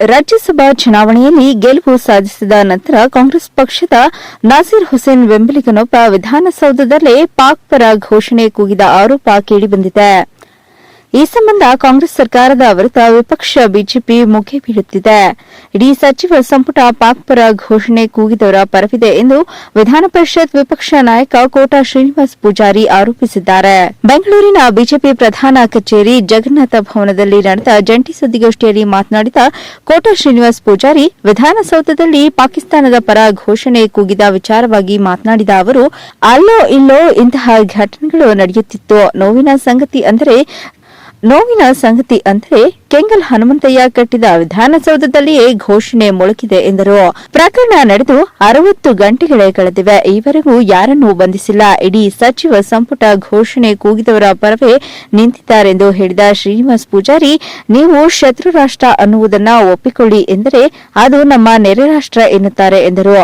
ರಾಜ್ಯಸಭಾ ಚುನಾವಣೆಯಲ್ಲಿ ಗೆಲುವು ಸಾಧಿಸಿದ ನಂತರ ಕಾಂಗ್ರೆಸ್ ಪಕ್ಷದ ನಾಸೀರ್ ಹುಸೇನ್ ಬೆಂಬಲಿಗನೊಬ್ಬ ವಿಧಾನಸೌಧದಲ್ಲೇ ಪಾಕ್ ಪರ ಘೋಷಣೆ ಕೂಗಿದ ಆರೋಪ ಕೇಳಿಬಂದಿದೆ ಈ ಸಂಬಂಧ ಕಾಂಗ್ರೆಸ್ ಸರ್ಕಾರದ ವಿರುದ್ಧ ವಿಪಕ್ಷ ಬಿಜೆಪಿ ಮುಖ್ಯ ಬೀಳುತ್ತಿದೆ. ಇಡೀ ಸಚಿವ ಸಂಪುಟ ಪಾಕ್ ಪರ ಘೋಷಣೆ ಕೂಗಿದವರ ಪರವಿದೆ ಎಂದು ವಿಧಾನ ಪರಿಷತ್ ವಿಪಕ್ಷ ನಾಯಕ ಕೋಟಾ ಶ್ರೀನಿವಾಸ್ ಪೂಜಾರಿ ಆರೋಪಿಸಿದ್ದಾರೆ. ಬೆಂಗಳೂರಿನ ಬಿಜೆಪಿ ಪ್ರಧಾನ ಕಚೇರಿ ಜಗನ್ನಾಥ ಭವನದಲ್ಲಿ ನಡೆದ ಜಂಟಿ ಸುದ್ದಿಗೋಷ್ಠಿಯಲ್ಲಿ ಮಾತನಾಡಿದ ಕೋಟಾ ಶ್ರೀನಿವಾಸ್ ಪೂಜಾರಿ, ವಿಧಾನಸೌಧದಲ್ಲಿ ಪಾಕಿಸ್ತಾನದ ಪರ ಘೋಷಣೆ ಕೂಗಿದ ವಿಚಾರವಾಗಿ ಮಾತನಾಡಿದ ಅವರು, ಅಲ್ಲೋ ಇಲ್ಲೋ ಇಂತಹ ಘಟನೆಗಳು ನಡೆಯುತ್ತಿತ್ತು. ನೋವಿನ ಸಂಗತಿ ಅಂದರೆ ನೋವಿನ ಸಂಗತಿ ಅಂದರೆ ಕೆಂಗಲ್ ಹನುಮಂತಯ್ಯ ಕಟ್ಟಿದ ವಿಧಾನಸೌಧದಲ್ಲಿಯೇ ಘೋಷಣೆ ಮೊಳಕಿದೆ ಎಂದರು. ಪ್ರಕರಣ ನಡೆದು ಅರವತ್ತು ಗಂಟೆಗಳೇ ಕಳೆದಿವೆ. ಈವರೆಗೂ ಯಾರನ್ನೂ ಬಂಧಿಸಿಲ್ಲ. ಇಡೀ ಸಚಿವ ಸಂಪುಟ ಘೋಷಣೆ ಕೂಗಿದವರ ಪರವೇ ನಿಂತಿದ್ದಾರೆಂದು ಹೇಳಿದ ಶ್ರೀನಿವಾಸ್ ಪೂಜಾರಿ, ನೀವು ಶತ್ರು ರಾಷ್ಟ್ರ ಅನ್ನುವುದನ್ನ ಒಪ್ಪಿಕೊಳ್ಳಿ ಎಂದರೆ ಅದು ನಮ್ಮ ನೆರೆ ರಾಷ್ಟ್ರ ಎನ್ನುತ್ತಾರೆ ಎಂದರು.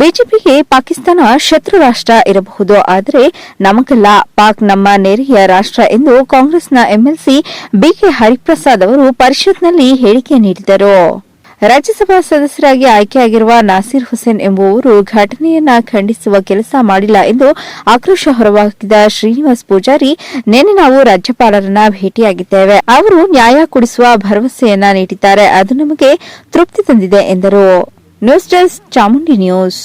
ಬಿಜೆಪಿಗೆ ಪಾಕಿಸ್ತಾನ ಶತ್ರು ರಾಷ್ಟ್ರ ಇರಬಹುದು, ಆದರೆ ನಮಗಲ್ಲ. ಪಾಕ್ ನಮ್ಮ ನೆರೆಯ ರಾಷ್ಟ್ರ ಎಂದು ಕಾಂಗ್ರೆಸ್ನ ಎಂಎಲ್ಸಿ ಬಿಕೆ ಹರಿಪ್ರಸಾದ್ ಅವರು ಪರಿಷತ್ನಲ್ಲಿ ಹೇಳಿಕೆ ನೀಡಿದರು. ರಾಜ್ಯಸಭಾ ಸದಸ್ಯರಾಗಿ ಆಯ್ಕೆಯಾಗಿರುವ ನಾಸೀರ್ ಹುಸೇನ್ ಎಂಬುವವರು ಘಟನೆಯನ್ನ ಖಂಡಿಸುವ ಕೆಲಸ ಮಾಡಿಲ್ಲ ಎಂದು ಆಕ್ರೋಶ ಹೊರಹಾಕಿದ ಶ್ರೀನಿವಾಸ್ ಪೂಜಾರಿ, ನಿನ್ನೆ ನಾವು ರಾಜ್ಯಪಾಲರನ್ನ ಭೇಟಿಯಾಗಿದ್ದೇವೆ. ಅವರು ನ್ಯಾಯ ಕೊಡಿಸುವ ಭರವಸೆಯನ್ನ ನೀಡಿದ್ದಾರೆ. ಅದು ನಮಗೆ ತೃಪ್ತಿ ತಂದಿದೆ ಎಂದರು. News desk Chamundi news.